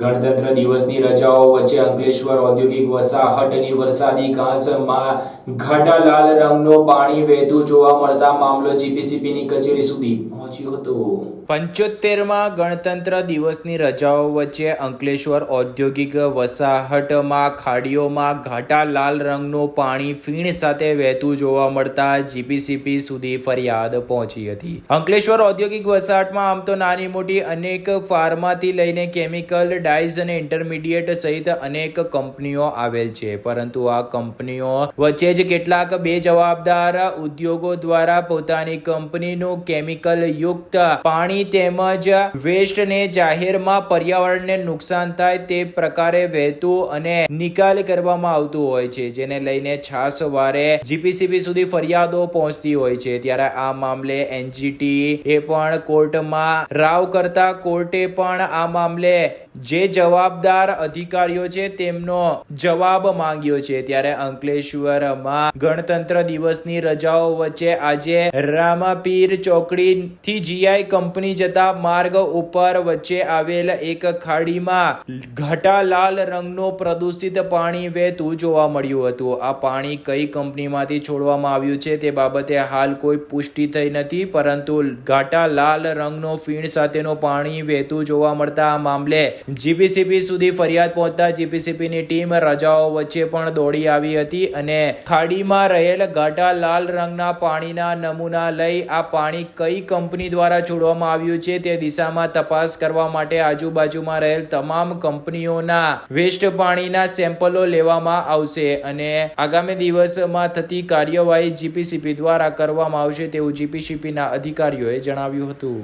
ગણતંત્ર દિવસની રજાઓ વચ્ચે અંકલેશ્વર ઔદ્યોગિક વસાહતની વરસાદી ઘાસમાં ઘટા લાલ રંગનો પાણી વહેતું જોવા મળતા મામલો જીપીસીબીની કચેરી સુધી પહોંચ્યો હતો. પંચોતેરમાં ગણતંત્ર દિવસની રજાઓ વચ્ચે અંકલેશ્વર ઔદ્યોગિક વસાહટમાં ખાડીઓમાં ઘાટા લાલ રંગનું પાણી ફીણ સાથે વહેતું જોવા મળતા જીપીસીપી સુધી ફરિયાદ પહોંચી હતી. અંકલેશ્વર ઔદ્યોગિક વસાહટમાં આમ તો નાની મોટી અનેક ફાર્માથી લઈને કેમિકલ ડાઇઝ અને ઇન્ટરમીડિયેટ સહિત અનેક કંપનીઓ આવેલ છે. પરંતુ આ કંપનીઓ વચ્ચે જ કેટલાક બે જવાબદાર ઉદ્યોગો દ્વારા પોતાની કંપનીનું કેમિકલ યુક્ત પાણી તેમજ વેસ્ટને જાહેરમાં પર્યાવરણને નુકસાન થાય તે પ્રકારે વહેતું અને નિકાલ કરવામાં આવતું હોય છે, જેને લઈને છાસવારે જીપીસીબી સુધી ફરિયાદો પહોંચતી હોય છે. ત્યારે આ મામલે એનજીટી એ પણ કોર્ટમાં રાવ કરતા કોર્ટે પણ આ મામલે જે જવાબદાર અધિકારીઓ છે, તેમનો જવાબ માંગ્યો છે. ત્યારે અંકલેશ્વરમાં ગણતંત્ર દિવસની રજાઓ વચ્ચે આજે રામાપીર ચોકડી થી જીઆઈ કંપની જતા માર્ગ ઉપર વચ્ચે આવેલ એક ખાડીમાં ઘાટા લાલ રંગનું પ્રદૂષિત પાણી વહેતું જોવા મળ્યું હતું. આ પાણી કઈ કંપનીમાંથી છોડવામાં આવ્યું છે તે બાબતે હાલ કોઈ પુષ્ટિ થઈ નથી, પરંતુ ઘાટા લાલ રંગનો ફીણ સાથેનું પાણી વહેતું જોવા મળતા આ મામલે જીપીસીબી સુધી ફરિયાદ પહોંચતા જીપીસીબીની ટીમ રજાઓ વચ્ચે પણ દોડી આવી હતી અને ખાડીમાં રહેલ ઘાટા લાલ રંગના પાણીના નમૂના લઈ આ પાણી કઈ કંપની દ્વારા છોડવામાં આવ્યું છે તે દિશામાં તપાસ કરવા માટે આજુબાજુમાં રહેલ તમામ કંપનીઓના વેસ્ટ પાણીના સેમ્પલો લેવામાં આવશે અને આગામી દિવસમાં થતી કાર્યવાહી જીપીસીપી દ્વારા કરવામાં આવશે તેવું જીપીસીપીના અધિકારીઓએ જણાવ્યું હતું.